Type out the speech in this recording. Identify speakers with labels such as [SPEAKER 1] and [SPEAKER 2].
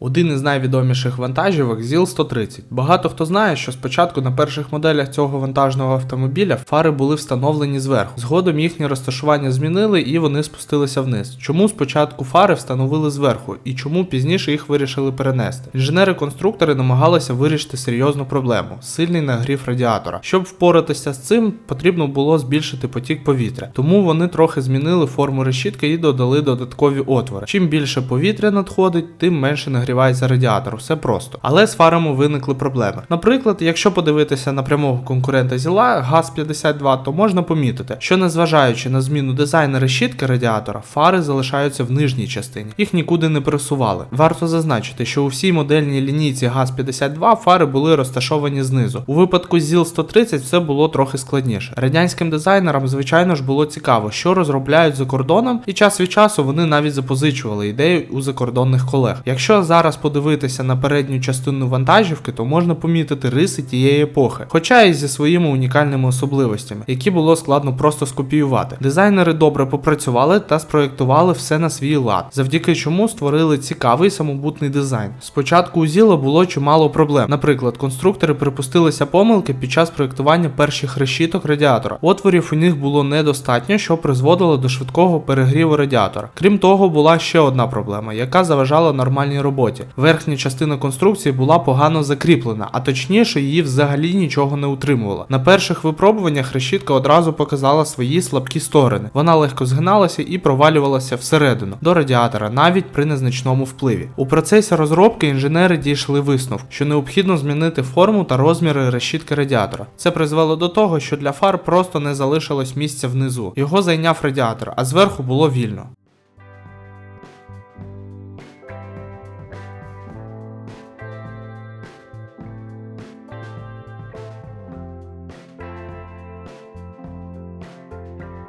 [SPEAKER 1] Один із найвідоміших вантажівок ЗІЛ-130. Багато хто знає, що спочатку на перших моделях цього вантажного автомобіля фари були встановлені зверху. Згодом їхнє розташування змінили і вони спустилися вниз. Чому спочатку фари встановили зверху і чому пізніше їх вирішили перенести? Інженери-конструктори намагалися вирішити серйозну проблему сильний нагрів радіатора. Щоб впоратися з цим, потрібно було збільшити потік повітря. Тому вони трохи змінили форму решітки і додали додаткові отвори. Чим більше повітря надходить, тим менше нагрівається радіатор. Все просто. Але з фарами виникли проблеми. Наприклад, якщо подивитися на прямого конкурента зіла ГАЗ-52, то можна помітити, що незважаючи на зміну дизайну решітки радіатора, фари залишаються в нижній частині. Їх нікуди не пересували. Варто зазначити, що у всій модельній лінійці ГАЗ-52 фари були розташовані знизу. У випадку ЗІЛ-130 все було трохи складніше. Радянським дизайнерам, звичайно ж, було цікаво, що розробляють за кордоном, і час від часу вони навіть запозичували ідеї у закордонних колег. Якщо зараз подивитися на передню частину вантажівки, то можна помітити риси тієї епохи, хоча і зі своїми унікальними особливостями, які було складно просто скопіювати. Дизайнери добре попрацювали та спроєктували все на свій лад, завдяки чому створили цікавий самобутний дизайн. Спочатку у Зіла було чимало проблем. Наприклад, конструктори припустилися помилки під час проєктування перших решіток радіатора. Отворів у них було недостатньо, що призводило до швидкого перегріву радіатора. Крім того, була ще одна проблема, яка заважала нормальній роботі. Верхня частина конструкції була погано закріплена, а точніше, її взагалі нічого не утримувала. На перших випробуваннях решітка одразу показала свої слабкі сторони. Вона легко згиналася і провалювалася всередину до радіатора, навіть при незначному впливі. У процесі розробки інженери дійшли висновку, що необхідно змінити форму та розміри решітки радіатора. Це призвело до того, що для фар просто не залишилось місця внизу. Його зайняв радіатор, а зверху було вільно.